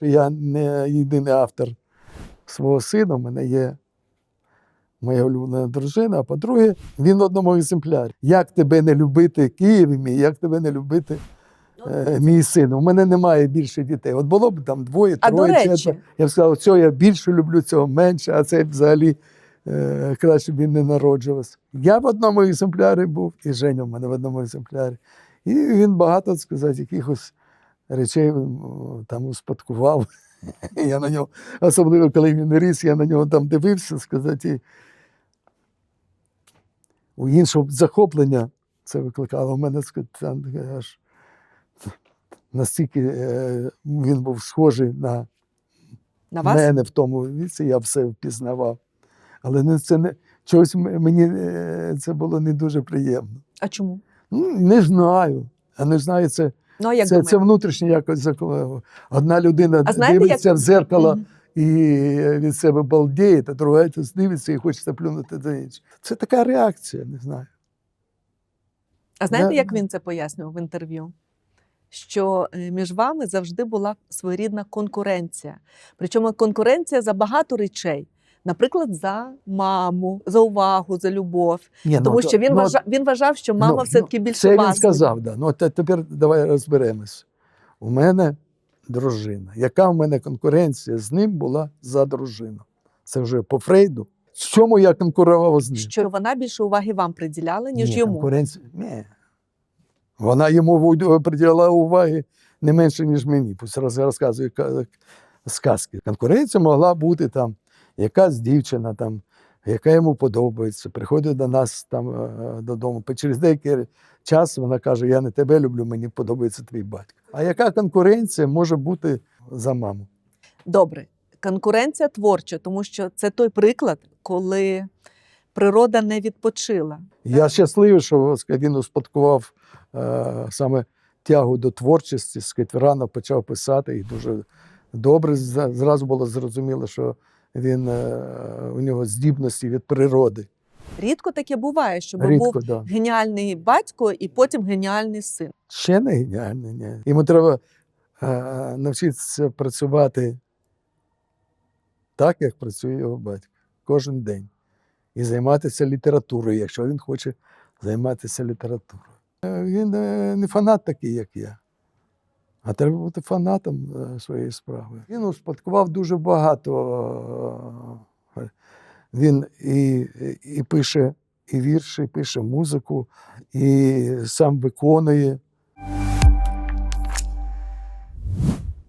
Я не єдиний автор свого сина, у мене є моя улюблена дружина, а по-друге, він в одному екземплярі. Як тебе не любити, Київ мій, як тебе не любити е, мій син? У мене немає більше дітей. От було б там двоє, А до троє, речі, четверо. Я б сказав, цього я більше люблю, цього менше, а це взагалі е, краще б він не народжувався. Я в одному екземплярі був, і Женя в мене в одному екземплярі. І він багато, так сказати, якихось речей там успадкував. Я на нього, особливо коли він ріс, я на нього там дивився, сказати. У іншого захоплення це викликало. У мене сказати, аж настільки е, він був схожий на На вас? мене в тому віці, я все впізнавав. Але це не, чогось мені е, це було не дуже приємно. А чому? Ну, не знаю. А не знаю, це, Ну, а як це, думаєте? це внутрішньо якось закладено. Одна людина А знаєте, дивиться як- в зеркало Мгм. і від себе балдіє, а друга дивиться і хочеться плюнути до іншого. Це така реакція, не знаю. А знаєте, Я- як він це пояснював в інтерв'ю? Що е, між вами завжди була своєрідна конкуренція. Причому конкуренція за багато речей. Наприклад, за маму, за увагу, за любов. Ні, Тому то- що він, ну, вважав, він вважав, що мама ну, все-таки ну, більше Це він сказав, да. Ну, те- тепер давай розберемось. У мене дружина. Яка в мене конкуренція з ним була за дружину? Це вже по Фрейду. В чому я конкурував з ним? Що вона більше уваги вам приділяла, ніж Ні, йому. Конкуренція. Ні. Вона йому ву- приділяла уваги не менше, ніж мені. Пусть розказує сказки. Конкуренція могла бути там якась дівчина, там, яка йому подобається, приходить до нас там е, додому. Через деякий час вона каже: Я не тебе люблю, мені подобається твій батько. А яка конкуренція може бути за маму? Добре, конкуренція творча, тому що це той приклад, коли природа не відпочила. Я щасливий, що він успадкував е, саме тягу до творчості, з рано почав писати і дуже добре. Зразу було зрозуміло, що він е, у нього здібності від природи. Рідко таке буває, щоб Рідко, був да. геніальний батько і потім геніальний син. Ще не геніальний. Ні. Йому треба е, навчитися працювати так, як працює його батько, кожен день. І займатися літературою, якщо він хоче займатися літературою. Е, Він е, не фанат такий, як я. А треба бути фанатом е, своєї справи. Він успадкував дуже багато. е, Він і, і пише і вірші, і пише музику, і сам виконує.